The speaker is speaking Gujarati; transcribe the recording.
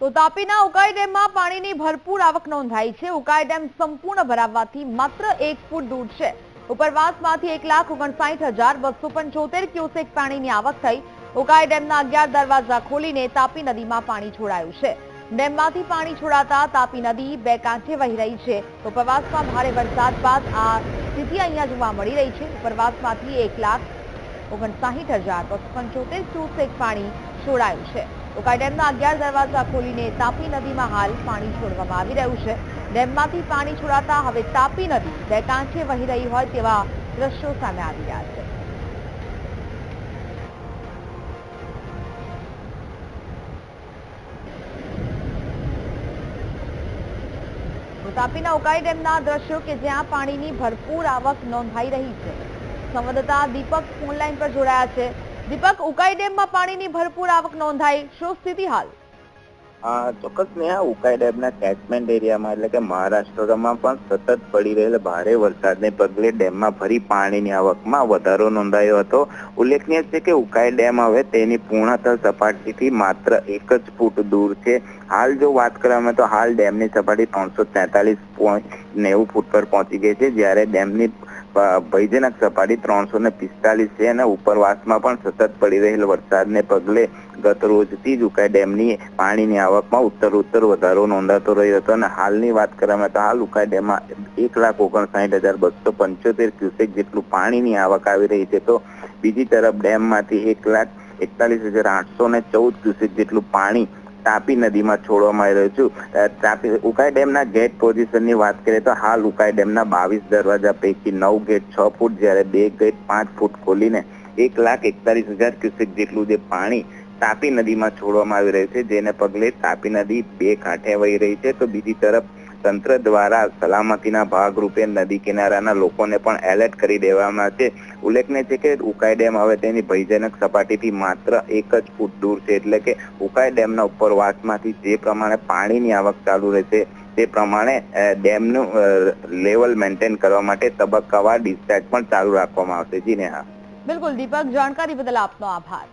તો તાપીના ઉકાઈ ડેમમાં પાણીની ભરપૂર આવક નોંધાઈ છે. ઉકાઈ ડેમ સંપૂર્ણ ભરાવવાથી માત્ર એક ફૂટ દૂર છે. ઉપરવાસમાંથી એક લાખ ઓગણસાઠ હજાર બસો પંચોતેર ક્યુસેક પાણીની આવક થઈ. ઉકાઈ ડેમના અગિયાર દરવાજા ખોલીને તાપી નદીમાં પાણી છોડાયું છે. ડેમમાંથી પાણી છોડાતા તાપી નદી બે કાંઠે વહી રહી છે. ઉપરવાસમાં ભારે વરસાદ બાદ આ સ્થિતિ અહીંયા જોવા મળી રહી છે. ઉપરવાસમાંથી એક લાખ ઓગણસાઠ હજાર બસો પંચોતેર ક્યુસેક પાણી છોડાયું છે. ઉકાઈ ડેમના અગિયાર દરવાજા ખોલીને તાપી નદીમાં હાલ પાણી છોડવામાં આવી રહ્યું છે. ડેમમાંથી પાણી છોડાતા હવે તાપી નદી બે કાંઠે વહી રહી હોય તેવા દ્રશ્યો સામે આવી રહ્યા છે. તાપીના ઉકાઈ ડેમના દ્રશ્યો કે જ્યાં પાણીની ભરપૂર આવક નોંધાઈ રહી છે. સંવાદદાતા દીપક ફોનલાઈન પર જોડાયા છે. દીપક ઉકાઈ ડેમમાં પાણીની ભરપૂર આવક નોંધાઈ. શું સ્થિતિ હાલ? ચોક્કસ નેહા ઉકાઈ ડેમના કેચમેન્ટ એરિયામાં, એટલે કે મહારાષ્ટ્રમાં પણ સતત પડી રહેલા ભારે વરસાદને પગલે ડેમમાં ફરી પાણીની આવકમાં વધારો નોંધાયો હતો. ઉલ્લેખનીય છે કે ઉકાઈ ડેમ હવે તેની પૂર્ણતઃ સપાટીથી માત્ર એક જ ફૂટ દૂર છે. હાલ જો વાત કરવામાં તો હાલ ડેમની સપાટી ત્રણસો તેતાલીસ પોઈન્ટ નેવું ફૂટ પર પહોંચી ગઈ છે, જ્યારે ડેમની ભયજનક સપાટી ત્રણસો ને પિસ્તાલીસ છે અને ઉપરવાસમાં પણ સતત પડી રહેલ વરસાદને પગલે ગત રોજથી જ ઉકાઈ ડેમની પાણીની આવકમાં ઉત્તર ઉત્તર વધારો નોંધાતો રહ્યો હતો અને હાલની વાત કરવામાં તો હાલ ઉકાઈ ડેમમાં એક લાખ ઓગણસાઠ હજાર બસો પંચોતેર ક્યુસેક જેટલું પાણીની આવક આવી રહી છે તો બીજી તરફ ડેમમાંથી એક લાખ એકતાલીસ હજાર આઠસો ને ચૌદ ક્યુસેક જેટલું પાણી તાપી નદીમાં છોડવામાં આવી રહ્યું છે તાપી, ઉકાઈ ડેમના ગેટ પોઝિશનની વાત કરીએ તો હાલ ઉકાઈ ડેમના બાવીસ દરવાજા પૈકી નવ ગેટ છ ફૂટ જ્યારે બે ગેટ પાંચ ફૂટ ખોલીને એક લાખ એકતાલીસ હજાર ક્યુસેક જેટલું જે પાણી તાપી નદીમાં છોડવામાં આવી રહ્યું છે, જેને પગલે તાપી નદી બે કાંઠે વહી રહી છે. તો બીજી તરફ તંત્ર દ્વારા સલામતીના ભાગરૂપે નદી કિનારાના લોકોને પણ એલર્ટ કરી દેવામાં છે. ઉલ્લેખનીય છે કે ઉકાઈ ડેમ હવે તેની ભયજનક સપાટીથી માત્ર એક જ ફૂટ દૂર છે. એટલે કે ઉકાઈ ડેમના ઉપરવાસમાંથી જે પ્રમાણે પાણીની આવક ચાલુ રહેશે, તે પ્રમાણે ડેમનું લેવલ મેન્ટેન કરવા માટે તબક્કાવાર ડિસ્ચાર્જ પણ ચાલુ રાખવામાં આવશે. જી નેહા. બિલકુલ, દીપક, જાણકારી બદલ આપનો આભાર.